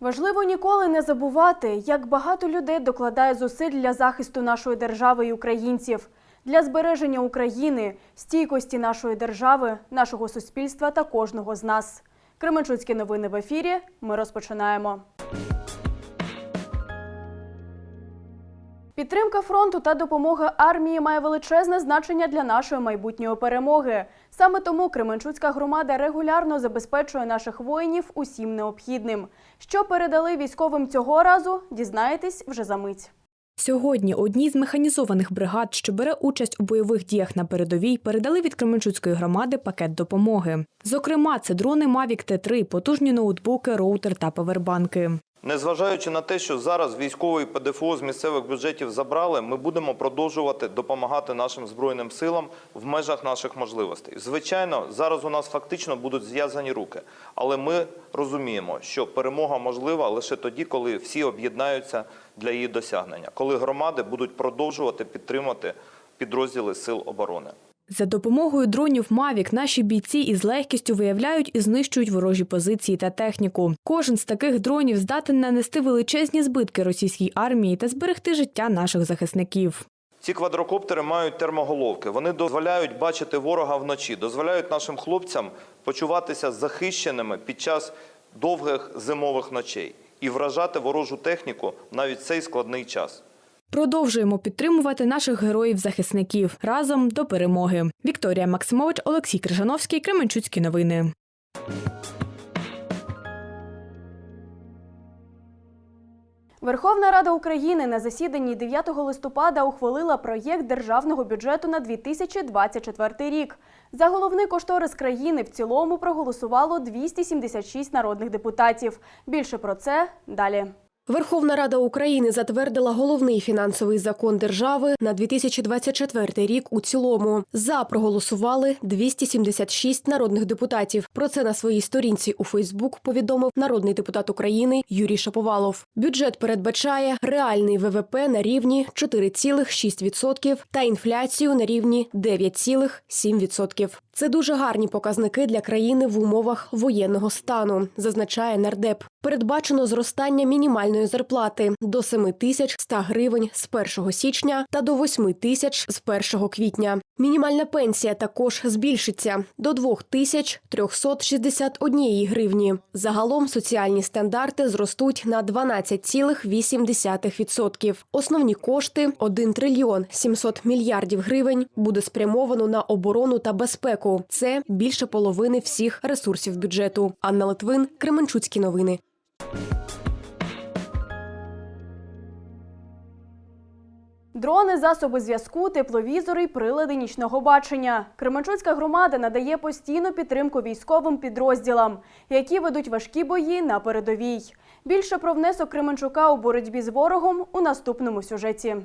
Важливо ніколи не забувати, як багато людей докладає зусиль для захисту нашої держави і українців, для збереження України, стійкості нашої держави, нашого суспільства та кожного з нас. Кременчуцькі новини в ефірі. Ми розпочинаємо. Підтримка фронту та допомога армії має величезне значення для нашої майбутньої перемоги. Саме тому Кременчуцька громада регулярно забезпечує наших воїнів усім необхідним. Що передали військовим цього разу, дізнаєтесь вже за мить. Сьогодні одній з механізованих бригад, що бере участь у бойових діях на передовій, передали від Кременчуцької громади пакет допомоги. Зокрема, це дрони Mavic T3, потужні ноутбуки, роутер та павербанки. Незважаючи на те, що зараз військовий ПДФО з місцевих бюджетів забрали, ми будемо продовжувати допомагати нашим збройним силам в межах наших можливостей. Звичайно, зараз у нас фактично будуть зв'язані руки, але ми розуміємо, що перемога можлива лише тоді, коли всі об'єднаються для її досягнення, коли громади будуть продовжувати підтримувати підрозділи сил оборони. За допомогою дронів Mavic наші бійці із легкістю виявляють і знищують ворожі позиції та техніку. Кожен з таких дронів здатен нанести величезні збитки російській армії та зберегти життя наших захисників. Ці квадрокоптери мають термоголовки. Вони дозволяють бачити ворога вночі, дозволяють нашим хлопцям почуватися захищеними під час довгих зимових ночей і вражати ворожу техніку навіть цей складний час. Продовжуємо підтримувати наших героїв-захисників разом до перемоги. Вікторія Максимович, Олексій Крижановський, Кременчуцькі новини. Верховна Рада України на засіданні 9 листопада ухвалила проєкт державного бюджету на 2024 рік. За головний кошторис країни в цілому проголосувало 276 народних депутатів. Більше про це далі. Верховна Рада України затвердила головний фінансовий закон держави на 2024 рік у цілому. За проголосували 276 народних депутатів. Про це на своїй сторінці у Фейсбук повідомив народний депутат України Юрій Шаповалов. Бюджет передбачає реальний ВВП на рівні 4,6% та інфляцію на рівні 9,7%. Це дуже гарні показники для країни в умовах воєнного стану, зазначає нардеп. Передбачено зростання мінімальної зарплати до 7 тисяч 100 гривень з 1 січня та до 8 тисяч з 1 квітня. Мінімальна пенсія також збільшиться до 2 тисяч 361 гривні. Загалом соціальні стандарти зростуть на 12,8%. Основні кошти 1 трильйон 700 мільярдів гривень буде спрямовано на оборону та безпеку. Це більше половини всіх ресурсів бюджету. Анна Литвин, Кременчуцькі новини. Дрони, засоби зв'язку, тепловізори й прилади нічного бачення. Кременчуцька громада надає постійну підтримку військовим підрозділам, які ведуть важкі бої на передовій. Більше про внесок Кременчука у боротьбі з ворогом у наступному сюжеті.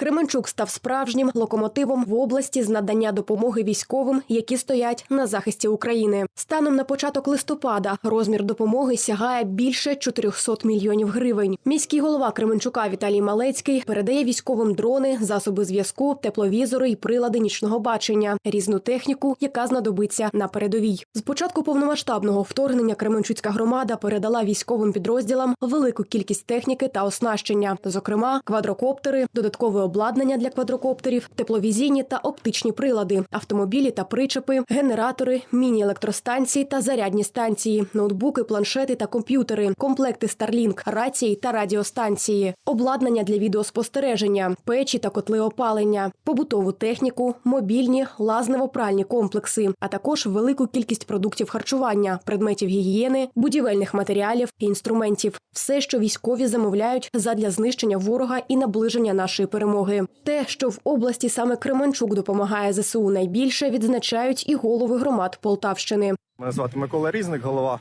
Кременчук став справжнім локомотивом в області з надання допомоги військовим, які стоять на захисті України. Станом на початок листопада розмір допомоги сягає більше 400 мільйонів гривень. Міський голова Кременчука Віталій Малецький передає військовим дрони, засоби зв'язку, тепловізори і прилади нічного бачення, різну техніку, яка знадобиться на передовій. З початку повномасштабного вторгнення Кременчуцька громада передала військовим підрозділам велику кількість техніки та оснащення, зокрема квадрокоптери, додаткове обладнання для квадрокоптерів, тепловізійні та оптичні прилади, автомобілі та причепи, генератори, міні-електростанції та зарядні станції, ноутбуки, планшети та комп'ютери, комплекти Starlink, рації та радіостанції, обладнання для відеоспостереження, печі та котли опалення, побутову техніку, мобільні, лазнево-пральні комплекси, а також велику кількість продуктів харчування, предметів гігієни, будівельних матеріалів і інструментів. Все, що військові замовляють задля знищення ворога і наближення нашої перемоги. Те, що в області саме Кременчук допомагає ЗСУ найбільше, відзначають і голови громад Полтавщини. Мене звати Микола Різник, голова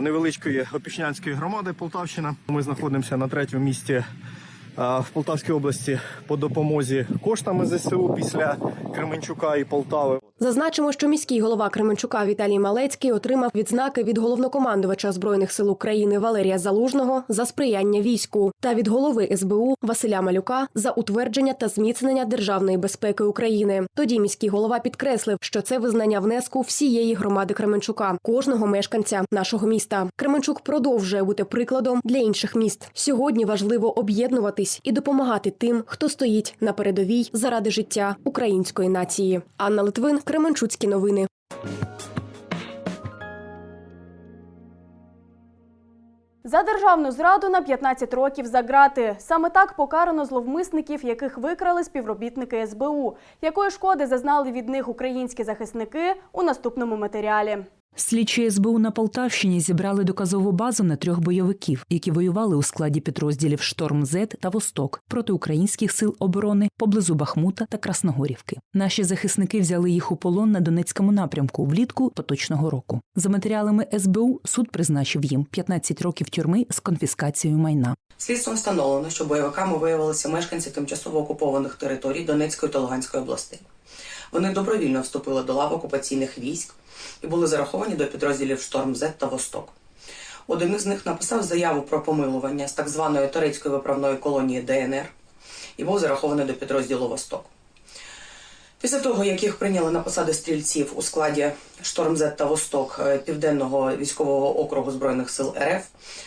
невеличкої Опішнянської громади Полтавщина. Ми знаходимося на третьому місці в Полтавській області по допомозі коштами ЗСУ після Кременчука і Полтави. Зазначимо, що міський голова Кременчука Віталій Малецький отримав відзнаки від головнокомандувача збройних сил України Валерія Залужного за сприяння війську та від голови СБУ Василя Малюка за утвердження та зміцнення державної безпеки України. Тоді міський голова підкреслив, що це визнання внеску всієї громади Кременчука, кожного мешканця нашого міста. Кременчук продовжує бути прикладом для інших міст. Сьогодні важливо об'єднуватись і допомагати тим, хто стоїть на передовій заради життя української нації. Анна Литвин, Кременчуцькі новини. За державну зраду на 15 років за ґрати. Саме так покарано зловмисників, яких викрали співробітники СБУ. Якої шкоди зазнали від них українські захисники у наступному матеріалі. Слідчі СБУ на Полтавщині зібрали доказову базу на трьох бойовиків, які воювали у складі підрозділів Шторм Зет та Восток проти українських сил оборони поблизу Бахмута та Красногорівки. Наші захисники взяли їх у полон на Донецькому напрямку влітку поточного року. За матеріалами СБУ суд призначив їм 15 років тюрми з конфіскацією майна. Слідством встановлено, що бойовиками виявилися мешканці тимчасово окупованих територій Донецької та Луганської областей. Вони добровільно вступили до лав окупаційних військ і були зараховані до підрозділів Шторм Зет та Восток. Один із них написав заяву про помилування з так званої турецької виправної колонії ДНР і був зарахований до підрозділу Восток. Після того, як їх прийняли на посади стрільців у складі Штормзет та Восток е, Південного військового округу збройних сил РФ,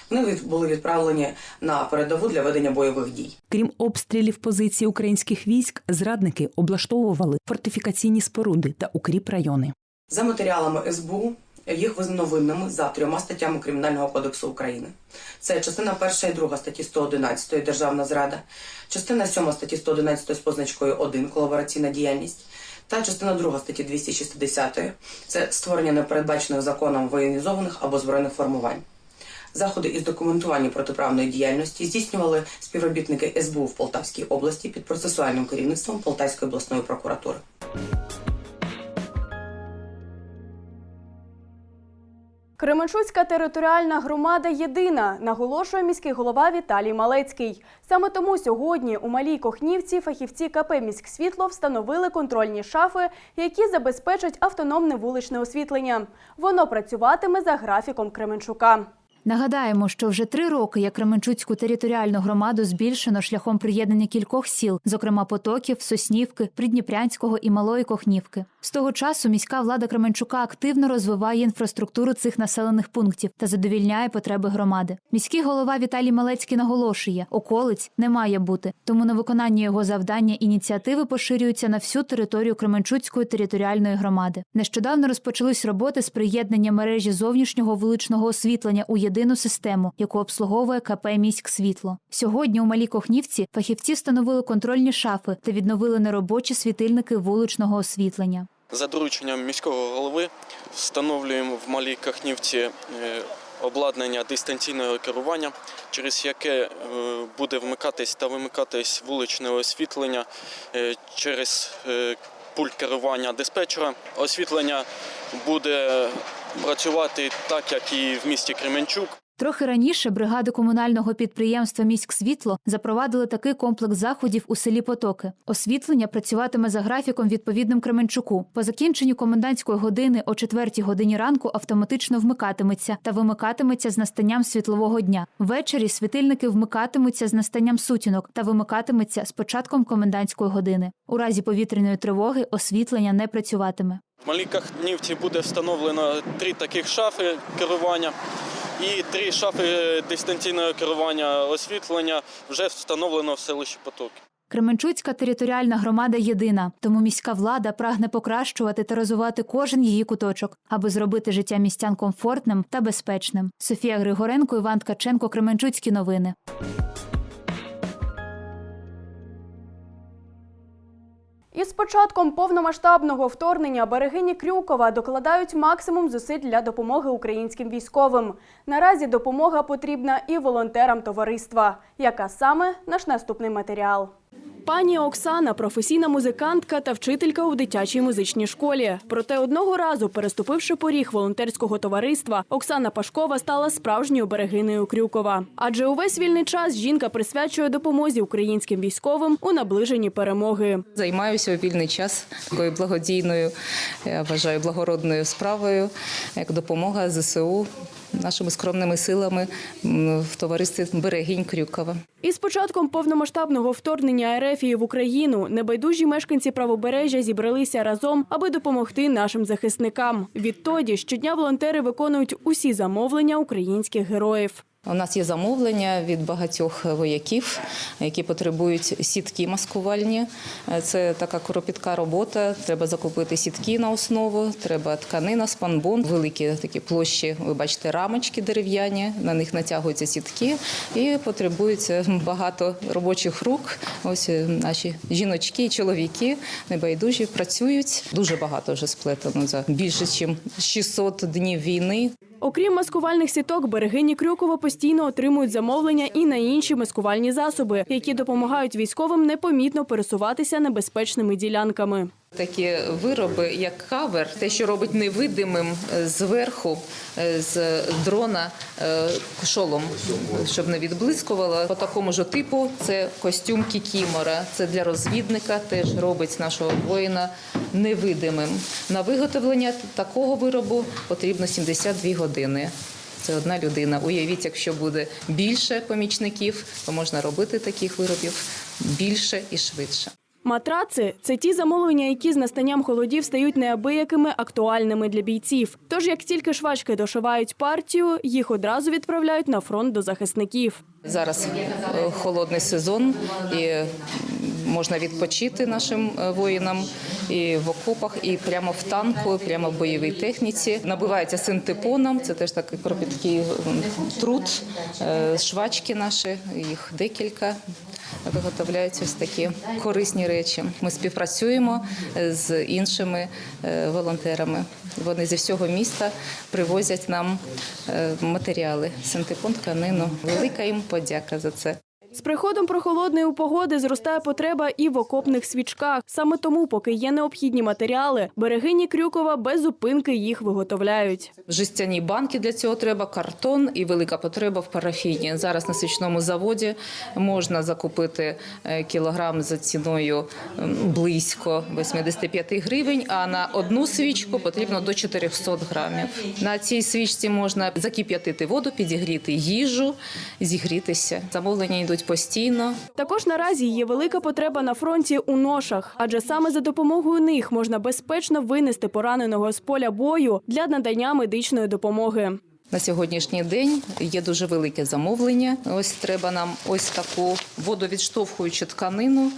вони були відправлені на передову для ведення бойових дій. Крім обстрілів позицій українських військ, зрадники облаштовували фортифікаційні споруди та укріп райони. За матеріалами СБУ їх визнано винними за трьома статтями Кримінального кодексу України. Це частина 1 і 2 статті 111 Державна зрада, частина 7 статті 111 з позначкою 1 колабораційна діяльність та частина 2 статті 260 це створення непередбачених законом воєнізованих або збройних формувань. Заходи із документування протиправної діяльності здійснювали співробітники СБУ в Полтавській області під процесуальним керівництвом Полтавської обласної прокуратури. Кременчуцька територіальна громада єдина, наголошує міський голова Віталій Малецький. Саме тому сьогодні у Малій Кохнівці фахівці КП «Міськсвітло» встановили контрольні шафи, які забезпечать автономне вуличне освітлення. Воно працюватиме за графіком Кременчука. Нагадаємо, що вже три роки як Кременчуцьку територіальну громаду збільшено шляхом приєднання кількох сіл, зокрема Потоків, Соснівки, Придніпрянського і Малої Кохнівки. З того часу міська влада Кременчука активно розвиває інфраструктуру цих населених пунктів та задовільняє потреби громади. Міський голова Віталій Малецький наголошує, околиць не має бути, тому на виконання його завдання ініціативи поширюються на всю територію Кременчуцької територіальної громади. Нещодавно розпочались роботи з приєднання мережі зовнішнього вуличного освітлення у єдину систему, яку обслуговує КП «Міськсвітло». Сьогодні у Малій Кохнівці фахівці встановили контрольні шафи та відновили неробочі світильники вуличного освітлення. За дорученням міського голови встановлюємо в Малій Кахнівці е, обладнання дистанційного керування, через яке е, буде вмикатись та вимикатись вуличне освітлення е, через пульт керування диспетчера. Освітлення буде працювати так, як і в місті Кременчук. Трохи раніше бригади комунального підприємства «Міськсвітло» запровадили такий комплекс заходів у селі Потоки. Освітлення працюватиме за графіком відповідним Кременчуку. По закінченню комендантської години о 4 годині ранку автоматично вмикатиметься та вимикатиметься з настанням світлового дня. Ввечері світильники вмикатимуться з настанням сутінок та вимикатиметься з початком комендантської години. У разі повітряної тривоги освітлення не працюватиме. В Малій Кахнівці буде встановлено три таких шафи керування. І три шафи дистанційного керування освітлення вже встановлено в селищі Потоки. Кременчуцька територіальна громада єдина, тому міська влада прагне покращувати та розвивати кожен її куточок, аби зробити життя містян комфортним та безпечним. Софія Григоренко, Іван Ткаченко, Кременчуцькі новини. Із початком повномасштабного вторгнення берегині Крюкова докладають максимум зусиль для допомоги українським військовим. Наразі допомога потрібна і волонтерам товариства. Яка саме наш наступний матеріал? Пані Оксана професійна музикантка та вчителька у дитячій музичній школі. Проте одного разу, переступивши поріг волонтерського товариства, Оксана Пашкова стала справжньою берегинею Крюкова. Адже увесь вільний час жінка присвячує допомозі українським військовим у наближенні перемоги. Займаюся у вільний час такою благодійною, я вважаю, благородною справою, як допомога ЗСУ нашими скромними силами в товаристві Берегінь Крюкова. Із початком повномасштабного вторгнення Ерефії в Україну небайдужі мешканці правобережжя зібралися разом, аби допомогти нашим захисникам. Відтоді щодня волонтери виконують усі замовлення українських героїв. У нас є замовлення від багатьох вояків, які потребують сітки маскувальні. Це така кропітка робота. Треба закупити сітки на основу, треба тканина, спанбон, великі такі площі. Ви бачите, рамочки дерев'яні, на них натягуються сітки і потребується багато робочих рук. Ось е, наші жіночки і чоловіки небайдужі працюють. Дуже багато вже сплетено за більше, ніж 600 днів війни. Окрім маскувальних сіток, берегині Крюкова постійно отримують замовлення і на інші маскувальні засоби, які допомагають військовим непомітно пересуватися небезпечними ділянками. Такі вироби, як кавер, те, що робить невидимим е, зверху е, з дрона е, шолом, щоб не відблискувало. По такому ж типу це костюм кікімора. Це для розвідника, теж робить нашого воїна невидимим. На виготовлення такого виробу потрібно 72 години. Це одна людина. Уявіть, якщо буде більше помічників, то можна робити таких виробів більше і швидше. Матраци це ті замовлення, які з настанням холодів стають неабиякими актуальними для бійців. Тож, як тільки швачки дошивають партію, їх одразу відправляють на фронт до захисників. Зараз е, холодний сезон і можна відпочити нашим е, воїнам і в окопах, і прямо в танку, і прямо в бойовій техніці. Набивається синтепоном. Це теж такий кропіткий труд. Е, Швачки наші, їх декілька. Виготовляються ось такі корисні речі. Ми співпрацюємо з іншими е, волонтерами. Вони зі всього міста привозять нам е, матеріали, синтепон, тканину. Велика їм подяка за це. З приходом прохолодної погоди зростає потреба і в окопних свічках. Саме тому, поки є необхідні матеріали, берегині Крюкова без зупинки їх виготовляють. Жестяні банки для цього треба, картон і велика потреба в парафіні. Зараз на свічному заводі можна закупити е, кілограм за ціною близько 85 гривень, а на одну свічку потрібно до 400 грамів. На цій свічці можна закип'ятити воду, підігріти їжу, зігрітися. Замовлення йдуть постійно. Також наразі є велика потреба на фронті у ношах, адже саме за допомогою них можна безпечно винести пораненого з поля бою для надання медичної допомоги. На сьогоднішній день є дуже велике замовлення. Ось треба нам ось таку водовідштовхуючу тканину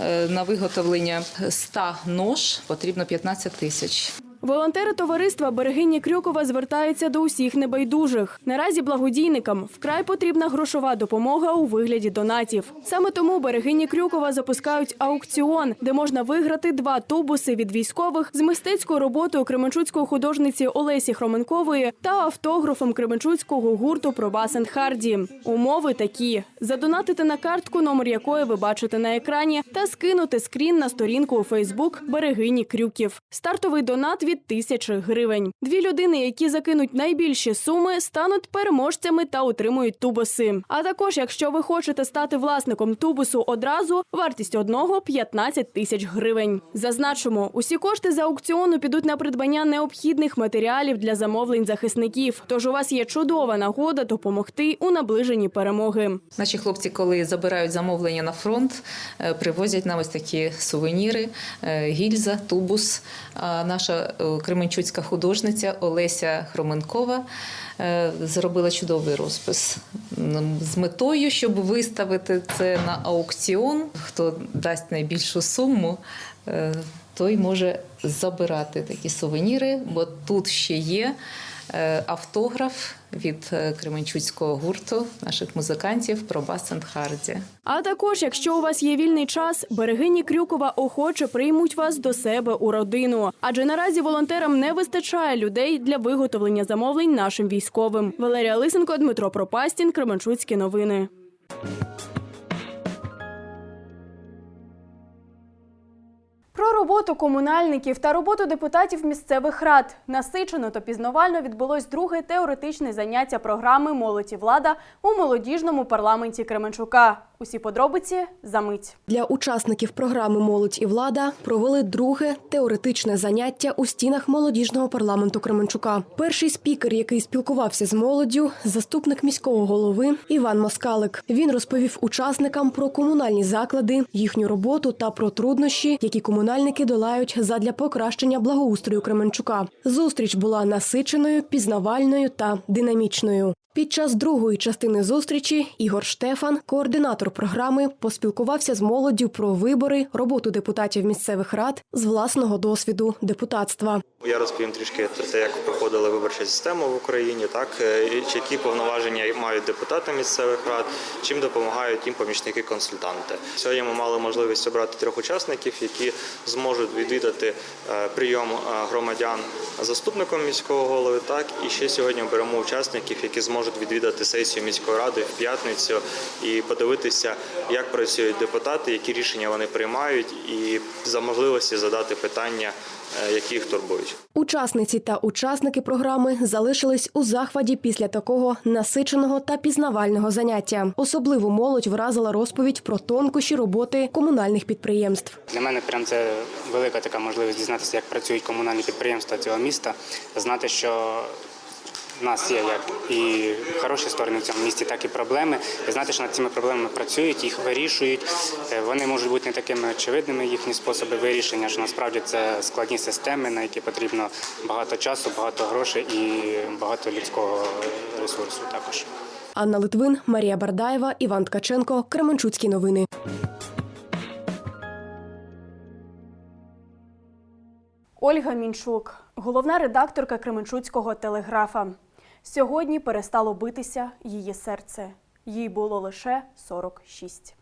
Е, на виготовлення 100 нож потрібно 15 тисяч. Волонтери товариства Берегині Крюкова звертаються до усіх небайдужих. Наразі благодійникам вкрай потрібна грошова допомога у вигляді донатів. Саме тому Берегині Крюкова запускають аукціон, де можна виграти два тубуси від військових з мистецькою роботою кременчуцької художниці Олесі Хроменкової та автографом кременчуцького гурту Пробасен Харді. Умови такі: задонатити на картку, номер якої ви бачите на екрані, та скинути скрін на сторінку у Фейсбук Берегині Крюків. Стартовий донат тисячі гривень. Дві людини, які закинуть найбільші суми, стануть переможцями та отримують тубуси. А також, якщо ви хочете стати власником тубусу одразу, вартість одного 15 тисяч гривень. Зазначимо, усі кошти з аукціону підуть на придбання необхідних матеріалів для замовлень захисників. Тож у вас є чудова нагода допомогти у наближенні перемоги. Наші хлопці, коли забирають замовлення на фронт, е, привозять нам ось такі сувеніри, е, гільза, тубус. Наша кременчуцька художниця Олеся Хроменкова е, зробила чудовий розпис з метою, щоб виставити це на аукціон. Хто дасть найбільшу суму, е, той може забирати такі сувеніри, бо тут ще є е, автограф від е, кременчуцького гурту наших музикантів Пробас енд Харді. А також, якщо у вас є вільний час, берегині Крюкова охоче приймуть вас до себе у родину. Адже наразі волонтерам не вистачає людей для виготовлення замовлень нашим військовим. Валерія Лисенко, Дмитро Пропастін, Кременчуцькі новини. Про роботу комунальників та роботу депутатів місцевих рад насичено та пізнавально відбулось друге теоретичне заняття програми Молодь і влада у молодіжному парламенті Кременчука. Усі подробиці за мить. Для учасників програми Молодь і влада провели друге теоретичне заняття у стінах молодіжного парламенту Кременчука. Перший спікер, який спілкувався з молоддю, заступник міського голови Іван Москалик. Він розповів учасникам про комунальні заклади, їхню роботу та про труднощі, які комунальники долають задля покращення благоустрою Кременчука. Зустріч була насиченою, пізнавальною та динамічною. Під час другої частини зустрічі Ігор Штефан, координатор програми, поспілкувався з молоддю про вибори, роботу депутатів місцевих рад з власного досвіду депутатства. Я розповім трішки про те, як проходила виборча система в Україні, так е, які повноваження мають депутати місцевих рад, чим допомагають їм помічники-консультанти. Сьогодні ми мали можливість обрати трьох учасників, які зможуть відвідати е, прийом е, громадян заступником міського голови. Так і ще сьогодні беремо учасників, які зможуть відвідати сесію міської ради в п'ятницю і подивитися, як працюють депутати, які рішення вони приймають, і за можливості задати питання, е, які їх турбують. Учасниці та учасники програми залишились у захваті після такого насиченого та пізнавального заняття. Особливо молодь вразила розповідь про тонкощі роботи комунальних підприємств. Для мене прям це велика така можливість дізнатися, як працюють комунальні підприємства цього міста, знати, що в нас є як і хороші сторони в цьому місті, так і проблеми. І знати, що над цими проблемами працюють, їх вирішують. Е, Вони можуть бути не такими очевидними, їхні способи вирішення, що насправді це складні системи, на які потрібно багато часу, багато грошей і багато людського ресурсу також. Анна Литвин, Марія Бардаєва, Іван Ткаченко, Кременчуцькі новини. Ольга Мінчук, головна редакторка Кременчуцького телеграфа. Сьогодні перестало битися її серце. Їй було лише 46.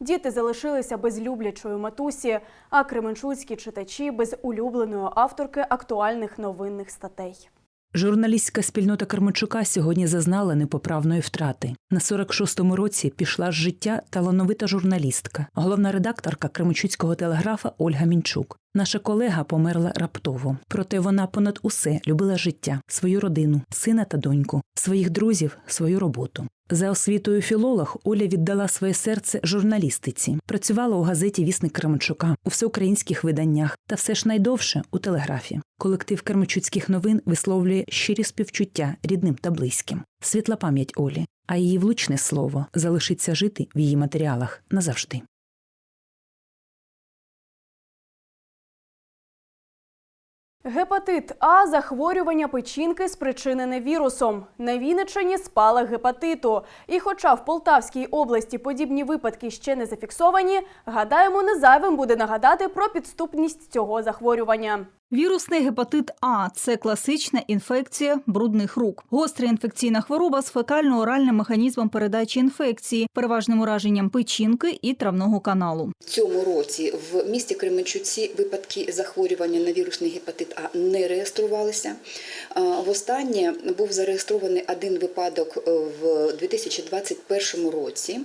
Діти залишилися без люблячої матусі, а кременчуцькі читачі без улюбленої авторки актуальних новинних статей. Журналістська спільнота Кармачука сьогодні зазнала непоправної втрати. На 46-му році пішла з життя талановита журналістка, головна редакторка Кременчуцького телеграфа Ольга Мінчук. Наша колега померла раптово. Проте вона понад усе любила життя, свою родину, сина та доньку, своїх друзів, свою роботу. За освітою філолог Оля віддала своє серце журналістиці. Працювала у газеті Вісник Кременчука у всеукраїнських виданнях та все ж найдовше у телеграфі. Колектив Кременчуцьких новин висловлює щирі співчуття рідним та близьким. Світла пам'ять Олі, а її влучне слово залишиться жити в її матеріалах назавжди. Гепатит А захворювання печінки спричинене вірусом. На Вінниччині спалах гепатиту. І хоча в Полтавській області подібні випадки ще не зафіксовані, гадаємо, не зайвим буде нагадати про підступність цього захворювання. Вірусний гепатит А це класична інфекція брудних рук. Гостра інфекційна хвороба з фекально-оральним механізмом передачі інфекції, переважним ураженням печінки і травного каналу. В цьому році в місті Кременчуці випадки захворювання на вірусний гепатит А не реєструвалися. Востаннє був зареєстрований один випадок е, в 2021 році.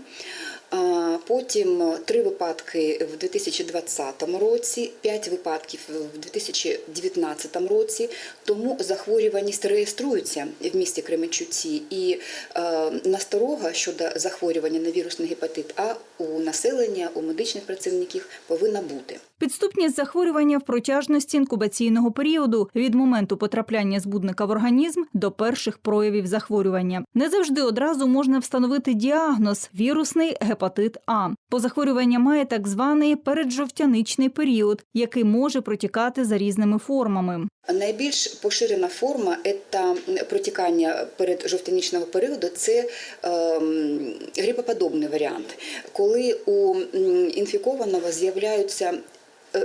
Потім три випадки в 2020 році, п'ять випадків в 2019 році. Тому захворюваність реєструється в місті Кременчуці, і е, насторога щодо захворювання на вірусний гепатит А у населення, у медичних працівників повинна бути. Підступність захворювання в протяжності інкубаційного періоду від моменту потрапляння збудника в організм до перших проявів захворювання. Не завжди одразу можна встановити діагноз вірусний гепатит А. Бо захворювання має так званий переджовтяничний період, який може протікати за різними формами. Найбільш поширена форма це протікання переджовтяничного періоду. Це ем, грипоподобний варіант, коли у інфікованого з'являються е,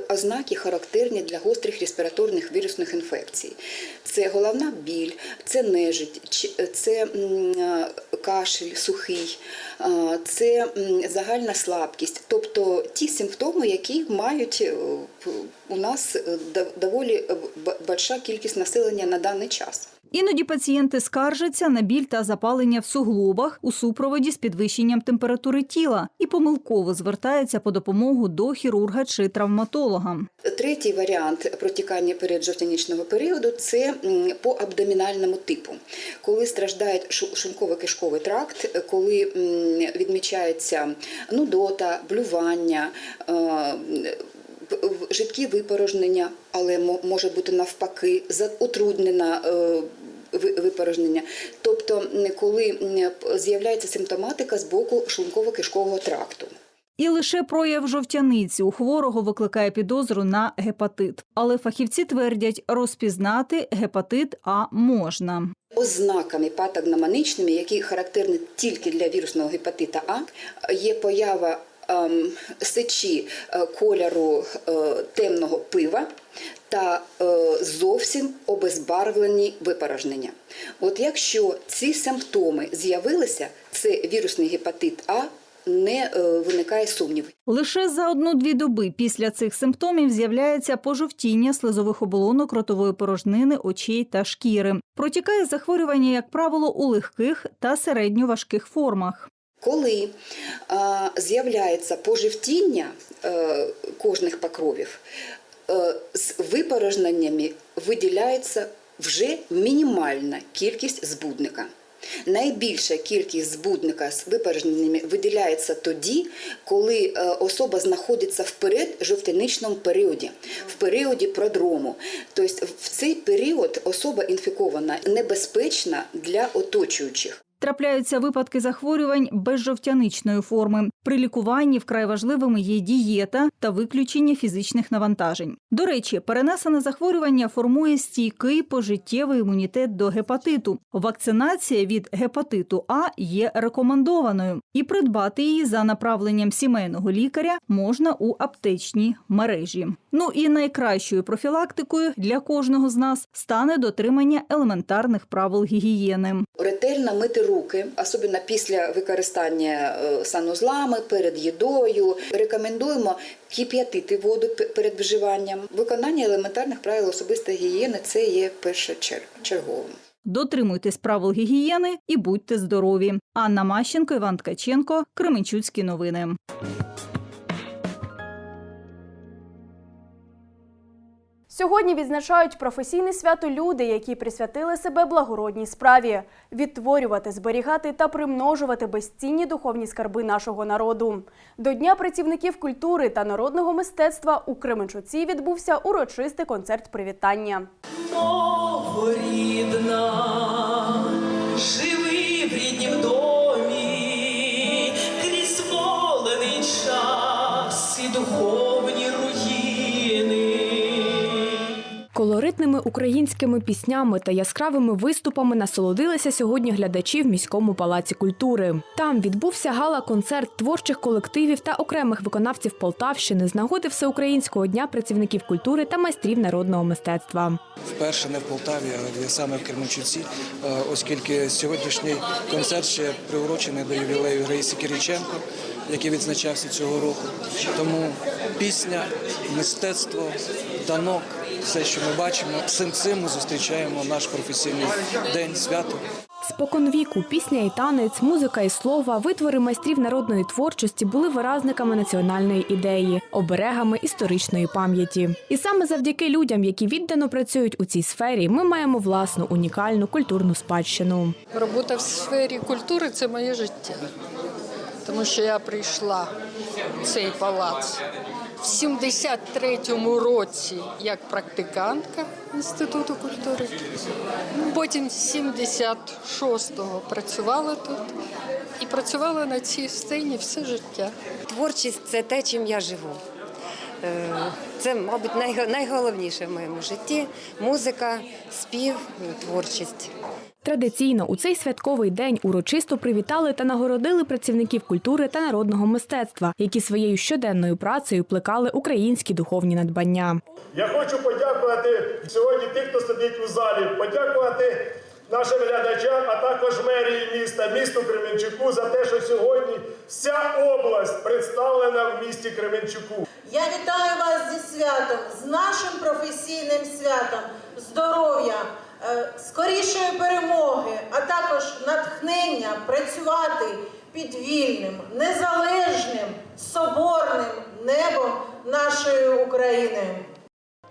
ознаки характерні для гострих респіраторних вірусних інфекцій. Це головна біль, це нежить, це е, кашель сухий, е, це загальна слабкість, тобто ті симптоми, які мають е, у нас е, доволі е, больша кількість населення на даний час. Іноді пацієнти скаржаться на біль та запалення в суглобах у супроводі з підвищенням температури тіла і помилково звертаються по допомогу до хірурга чи травматолога. Третій варіант протікання переджовтянічного періоду це по абдомінальному типу, коли страждає шу- шлунково-кишковий тракт, коли відмічається нудота, блювання. Жидкі випорожнення, але мо- може бути навпаки утруднена е, випорожнення. Тобто, коли з'являється симптоматика з боку шлунково-кишкового тракту. І лише прояв жовтяниці у хворого викликає підозру на гепатит. Але фахівці твердять, розпізнати гепатит А можна. Ознаками патогномоничними, які характерні тільки для вірусного гепатита А, є поява ем, сечі е, кольору е, темного пива та е, зовсім обезбарвлені випорожнення. От якщо ці симптоми з'явилися, це вірусний гепатит А, не е, виникає сумнівів. Лише за одну-дві доби після цих симптомів з'являється пожовтіння слизових оболонок ротової порожнини, очей та шкіри. Протікає захворювання, як правило, у легких та середньоважких формах. Коли а, з'являється поживтіння е, кожних покровів, е, з випорожненнями виділяється вже мінімальна кількість збудника. Найбільша кількість збудника з випорожненнями виділяється тоді, коли е, особа знаходиться в переджовтяничному періоді, в періоді продрому. Тобто в цей період особа інфікована небезпечна для оточуючих. Трапляються випадки захворювань безжовтяничної форми. При лікуванні вкрай важливими є дієта та виключення фізичних навантажень. До речі, перенесене захворювання формує стійкий пожиттєвий імунітет до гепатиту. Вакцинація від гепатиту А є рекомендованою, і придбати її за направленням сімейного лікаря можна у аптечній мережі. Ну і найкращою профілактикою для кожного з нас стане дотримання елементарних правил гігієни. Ретельно мити руки, особливо після використання е, санузлами, перед їдою. Рекомендуємо кип'ятити воду перед вживанням. Виконання елементарних правил особистої гігієни це є першочерговим. Дотримуйтесь правил гігієни і будьте здорові. Анна Мащенко, Іван Ткаченко, Кременчуцькі новини. Сьогодні відзначають професійне свято люди, які присвятили себе благородній справі відтворювати, зберігати та примножувати безцінні духовні скарби нашого народу. До Дня працівників культури та народного мистецтва у Кременчуці відбувся урочистий концерт привітання. Мова рідна, живи Колоритними українськими піснями та яскравими виступами насолодилися сьогодні глядачі в міському палаці культури. Там відбувся гала-концерт творчих колективів та окремих виконавців Полтавщини з нагоди Всеукраїнського дня працівників культури та майстрів народного мистецтва. Вперше не в Полтаві, а саме в Кременчуці, е, оскільки сьогоднішній концерт ще приурочений до ювілею Раїси Кириченко, який відзначався цього року. Тому пісня, мистецтво, танок, все, що ми бачимо, всім цим ми зустрічаємо наш професійний день свято. Споконвіку пісня і танець, музика і слова, витвори майстрів народної творчості були виразниками національної ідеї, оберегами історичної пам'яті. І саме завдяки людям, які віддано працюють у цій сфері, ми маємо власну унікальну культурну спадщину. Робота в сфері культури це моє життя. Тому що я прийшла в цей палац в 73-му році як практикантка Інституту культури. Потім з 76-го працювала тут і працювала на цій сцені все життя. Творчість це те, чим я живу. Е, Це, мабуть, найго- найголовніше в моєму житті музика, спів, творчість. Традиційно у цей святковий день урочисто привітали та нагородили працівників культури та народного мистецтва, які своєю щоденною працею плекали українські духовні надбання. Я хочу подякувати сьогодні тих, хто сидить у залі, подякувати нашим глядачам, а також мерії міста, місту Кременчуку за те, що сьогодні вся область представлена в місті Кременчуку. Я вітаю вас зі святом, з нашим професійним святом, здоров'я, Е, скорішої перемоги, а також натхнення працювати під вільним, незалежним, соборним небом нашої України.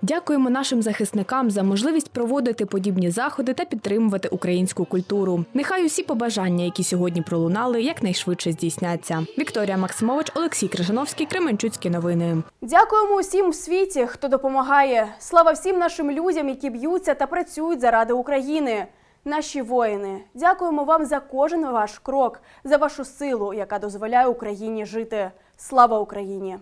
Дякуємо нашим захисникам за можливість проводити подібні заходи та підтримувати українську культуру. Нехай усі побажання, які сьогодні пролунали, якнайшвидше здійсняться. Вікторія Максимович, Олексій Крижановський, Кременчуцькі новини. Дякуємо усім у світі, хто допомагає. Слава всім нашим людям, які б'ються та працюють заради України. Наші воїни, дякуємо вам за кожен ваш крок, за вашу силу, яка дозволяє Україні жити. Слава Україні!